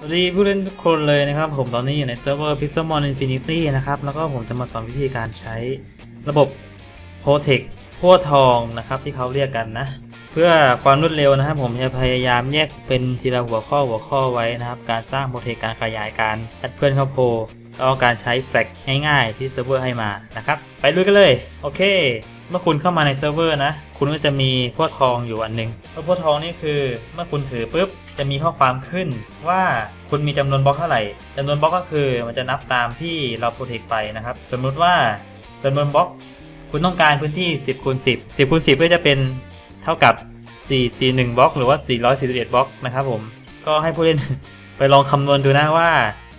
สวัสดีผู้เล่นทุกคนเลยนะครับผมตอนนี้อยู่ในเซิร์ฟเวอร์ Pixelmon Infinity นะครับแล้วก็ผมจะมาสอนวิธีการใช้ระบบ Protect พั่วทองนะครับที่เขาเรียกกันนะ เพื่อความรวดเร็วนะครับ ผมจะพยายามแยกเป็นทีละหัวข้อหัวข้อไว้นะครับ การสร้าง Protect การขยายการแอดเพื่อนเข้าโพแล้วการใช้แฟลกง่ายๆที่เซิร์ฟเวอร์ให้มานะครับ ไปลุยกันเลย โอเค เมื่อคุณเข้ามาในเซิร์ฟเวอร์นะ คุณก็จะมีพวกทองอยู่อันหนึ่งแล้วพวกทองนี่คือเมื่อคุณถือปุ๊บจะมีข้อความขึ้นว่าคุณมีจำนวนบล็อกเท่าไหร่จำนวนบล็อกก็คือมันจะนับตามที่เราโปรเทคไปนะครับ สมมุติว่าจำนวนบล็อกคุณต้องการพื้นที่ 10คูณ10 10คูณ10 ก็จะเป็นเท่ากับ 4 4 1 บล็อก หรือว่า 441 บล็อกนะครับผม ก็ให้ผู้เล่นไปลองคำนวณดูนะว่า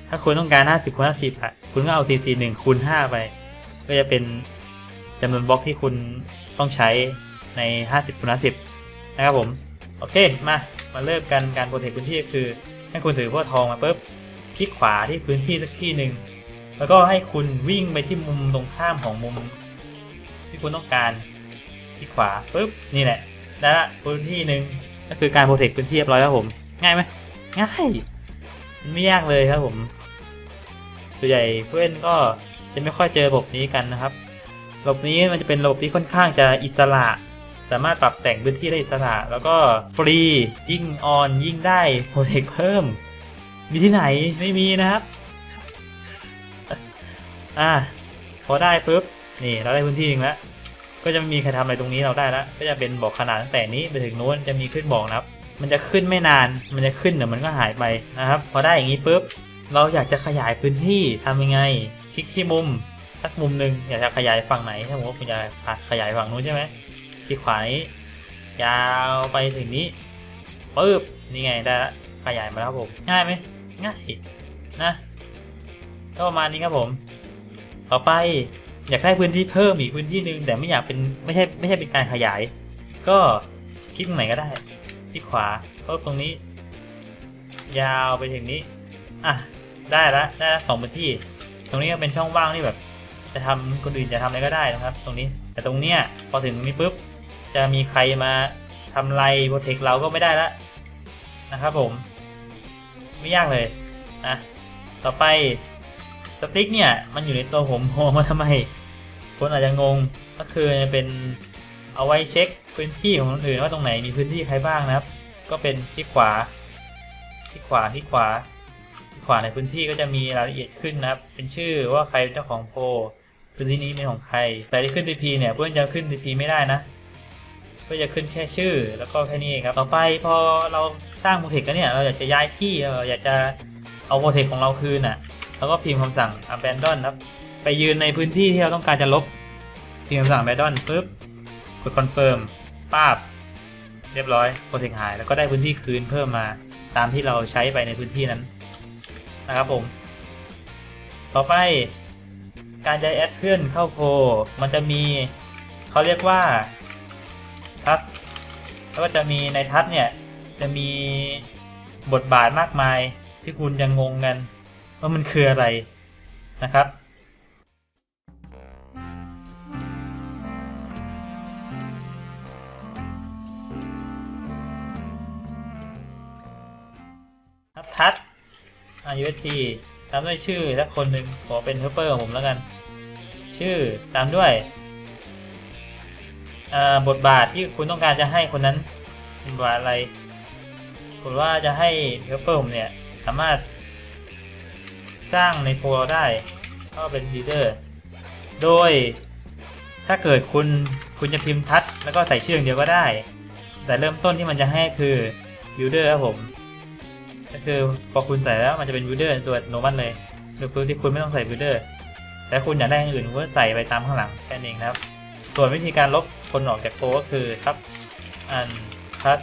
ถ้าคุณต้องการ 50คูณ50อะ คุณก็เอา 4 4 1คูณ5ไป ก็จะเป็น จำนวนบล็อกที่คุณต้องใช้ใน 50คูณ50 นะครับผม โอเค มา มาเริ่มกันการโปรเทคพื้นที่ก็คือ ให้คุณถือพวกทองมาปุ๊บคลิกขวาที่พื้นที่สักที่หนึ่งแล้วก็ให้คุณวิ่งไปที่มุมตรงข้ามของมุม ที่คุณต้องการคลิกขวาปุ๊บนี่แหละได้ละพื้นที่หนึ่งก็คือการโปรเทคพื้นที่เรียบร้อยแล้วผม ง่ายไหมง่ายไม่ยากเลยครับผมส่วนใหญ่เพื่อนก็จะไม่ค่อยเจอระบบนี้กันนะครับ ระบบนี้มันจะเป็นระบบที่ค่อนข้างจะอิสระ สามารถปรับแต่งพื้นที่ได้อิสระ แล้วก็ฟรียิ่งออนยิ่งได้โปรเทคเพิ่ม มีที่ไหนไม่มีนะครับ อ่าพอได้ปุ๊บนี่เราได้พื้นที่หนึ่งแล้วก็จะไม่มีใครทำอะไรตรงนี้เราได้แล้ว ก็จะเป็นบอกขนาดตั้งแต่นี้ไปถึงโน้นจะมีขึ้นบอกนะครับ มันจะขึ้นไม่นาน มันจะขึ้นเดี๋ยวมันก็หายไปนะครับ พอได้อย่างนี้ปุ๊บ เราอยากจะขยายพื้นที่ทำยังไง คลิกที่มุม สักมุมหนึ่งอยากจะขยายฝั่งไหนถ้าผมว่าคุณจะขยายฝั่งนู้นใช่ไหมคลิกขวานี้ยาวไปถึงนี้ปึ๊บนี่ไงได้ละขยายมาแล้วครับผมง่ายไหมง่ายนะก็ประมาณนี้ครับผม ต่อไปอยากได้พื้นที่เพิ่มอีกพื้นที่หนึ่งแต่ไม่อยากเป็นไม่ใช่ไม่ใช่เป็นการขยาย ก็คลิกตรงไหนก็ได้คลิกขวาก็ตรงนี้ ยาวไปถึงนี้อะได้ละได้ละสองพื้นที่ ตรงนี้ก็เป็นช่องว่างที่แบบ จะทำคนอื่นจะทำอะไรก็ได้นะครับ ตรงนี้ แต่ตรงเนี้ยพอถึงตรงนี้ปุ๊บจะมีใครมาทำไรโปรเทคเราก็ไม่ได้ละนะครับผม ไม่ยากเลยนะต่อไปสติ๊กเนี่ยมันอยู่ในตัวผมโผมาทำไม คนอาจจะงงก็คือเป็นเอาไว้เช็คพื้นที่ของคนอื่นว่าตรงไหนมีพื้นที่ใครบ้างนะครับ ก็เป็นที่ขวา ที่ขวาที่ขวา ขวาในพื้นที่ก็จะมีรายละเอียดขึ้นนะครับ เป็นชื่อว่าใครเป็นเจ้าของโพลพื้นที่นี้เป็นของใคร แต่ที่ขึ้น TP เนี่ยเพื่อนจะขึ้น TP ไม่ได้นะก็จะขึ้นแค่ชื่อแล้วก็แค่นี้เองครับ ต่อไปพอเราสร้างโปรเทคกันเนี่ยเราอยากจะย้ายที่เราอยากจะเอาโปรเทคของเราคืนอะเราก็พิมพ์คำสั่ง abandon ครับ ไปยืนในพื้นที่ที่เราต้องการจะลบ พิมพ์คำสั่ง abandon ปุ๊บ กด confirm ป้าบ เรียบร้อย โปรเทคหาย แล้วก็ได้พื้นที่คืนเพิ่มมาตามที่เราใช้ไปในพื้นที่นั้น นะครับผม ต่อไปการจะแอดเพื่อนเข้าโพมันจะมีเขาเรียกว่าทัสแล้วก็จะมีในทัสเนี่ยจะมีบทบาทมากมายที่คุณยังงงกันว่ามันคืออะไรนะครับทับ ทัดอายุทีตามด้วยชื่อและคนหนึ่งขอเป็นเฮลเปอร์ของผมแล้วกัน ชื่อตามด้วยอ่าบทบาทที่คุณต้องการจะให้คนนั้นเป็นบทบาทอะไรผมว่าจะให้เฮลเปอร์ผมเนี่ยสามารถสร้างในโพลได้ก็เป็น leader โดยถ้าเกิดคุณคุณจะพิมพ์ทัดแล้วก็ใส่ชื่ออย่างเดียวก็ได้ แต่เริ่มต้นที่มันจะให้คือ builder ครับผม ก็คือพอคุณใส่แล้วมันจะเป็น builder ตัวโนมัตเลยโดยที่คุณไม่ต้องใส่ builder แต่คุณอยากได้อย่างอื่นคุณก็ใส่ไปตามข้างหลังแค่นั้นเองนะครับ ส่วนวิธีการลบคนออกจากโปรก็คือทับอันทัส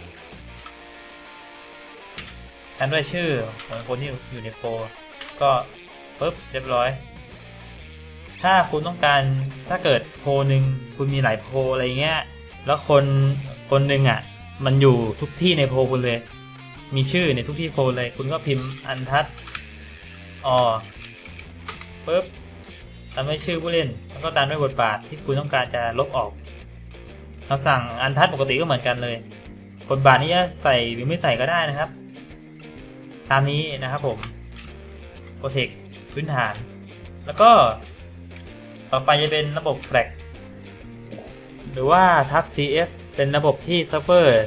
แทนด้วยชื่อของคนที่อยู่ในโปรก็ปุ๊บเรียบร้อย ถ้าคุณต้องการถ้าเกิดโพหนึ่งคุณมีหลายโพอะไรเงี้ย แล้วคนคนหนึ่งอะ มันอยู่ทุกที่ในโพคุณเลย มีชื่อในทุกที่โพลเลย คุณก็พิมพ์อันทัสออปุ๊บตามด้วยชื่อผู้เล่น แล้วก็ตามด้วยบทบาทที่คุณต้องการจะลบออกคำสั่งอันทัดปกติก็เหมือนกันเลยบทบาทนี้จะใส่หรือไม่ใส่ก็ได้นะครับ ตามนี้นะครับผม Protect พื้นฐาน แล้วก็ต่อไปจะเป็นระบบ Flag หรือว่าทับ CS เป็นระบบที่เซิร์ฟเวอร์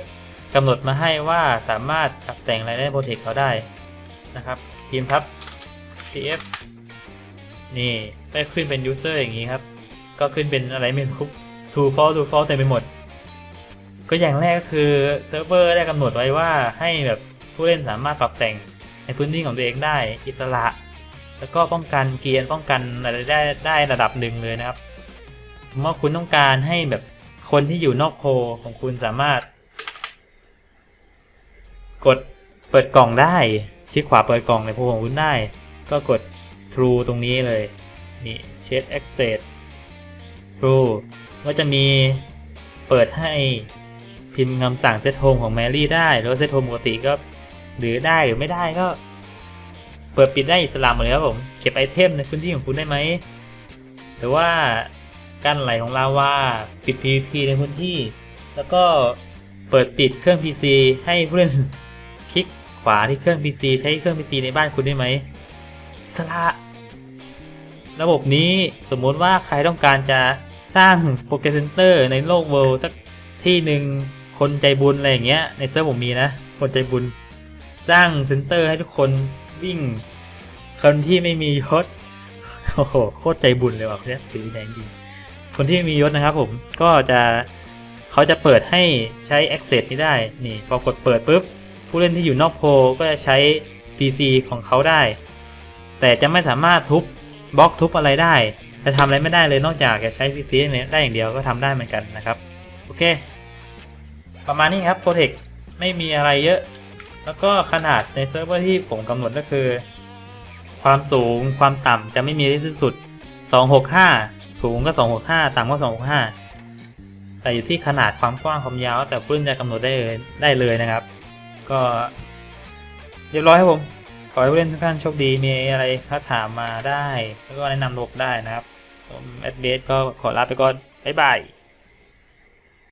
กำหนดมาให้ว่าสามารถปรับแต่งอะไรได้ Protect เขาได้นะครับพิมพ์ทับ CS นี่ได้ขึ้นเป็น User อย่างนี้ครับ ก็ขึ้นเป็นอะไรไม่รู้ True False True False เต็มไปหมด ก็อย่างแรกก็คือเซิร์ฟเวอร์ได้กำหนดไว้ว่าให้แบบผู้เล่นสามารถปรับแต่งในพื้นที่ของตัวเองได้อิสระ แล้วก็ป้องกันเกียร์ป้องกันอะไรได้ได้ระดับหนึ่งเลยนะครับเมื่อคุณต้องการให้แบบคนที่อยู่นอกโพของคุณสามารถ กดเปิดกล่องได้คลิกขวาเปิดกล่องในโพลของคุณได้ ก็กด True ตรงนี้เลยนี่ Chat Access True ก็จะมีเปิดให้พิมพ์คำสั่งเซตโฮมของแมรี่ได้หรือว่าเซตโฮมปกติก็หรือได้หรือไม่ได้ก็ เปิดปิดได้อิสระหมดเลยครับผม เก็บไอเทมในพื้นที่ของคุณได้ไหมหรือว่าการไหลของลาวาปิด PVP ในพื้นที่ แล้วก็เปิดปิดเครื่อง PC ให้ผู้เล่น คลิกขวาที่เครื่อง PC ใช้เครื่อง PC ในบ้านคุณได้ไหมสระระบบนี้สมมุติว่าใครต้องการจะสร้างโปรแกรมเซนเตอร์ในโลกเวิลด์สักที่หนึ่งคนใจบุญอะไรอย่างเงี้ย ในเซิร์ฟผมมีนะ คนใจบุญ สร้างเซนเตอร์ให้ทุกคนวิ่ง คนที่ไม่มียศโอ้โหโคตรใจบุญเลยว่ะเนี่ยถือแดงจริงคนที่ไม่มียศนะครับ ผมก็จะเขาจะเปิดให้ใช้ Access นี้ได้ นี่ พอกดเปิดปุ๊บ ผู้เล่นที่อยู่นอกโพลก็จะใช้ PC ของเขาได้ แต่จะไม่สามารถทุบบล็อกทุบอะไรได้ จะทำอะไรไม่ได้เลยนอกจากจะใช้ PC เนี่ยได้อย่างเดียวก็ทำได้เหมือนกันนะครับ โอเค ประมาณนี้ครับโปรเทคไม่มีอะไรเยอะ แล้วก็ขนาดในเซิร์ฟเวอร์ที่ผมกำหนดก็คือ ความสูงความต่ำจะไม่มีที่สิ้นสุด 265 สูงก็ 265 ต่ำก็ 265แต่อยู่ที่ขนาดความกว้างความยาวแต่ผู้เล่นจะกำหนดได้เลยได้เลยนะครับ ก็เรียบร้อยครับผม ขอให้ผู้เล่นทุกท่านโชคดี มีอะไรถ้าถามมาได้ แล้วก็แนะนำระบบได้นะครับผมแอดเบสก็ขอลาไปก่อน บ๊ายบาย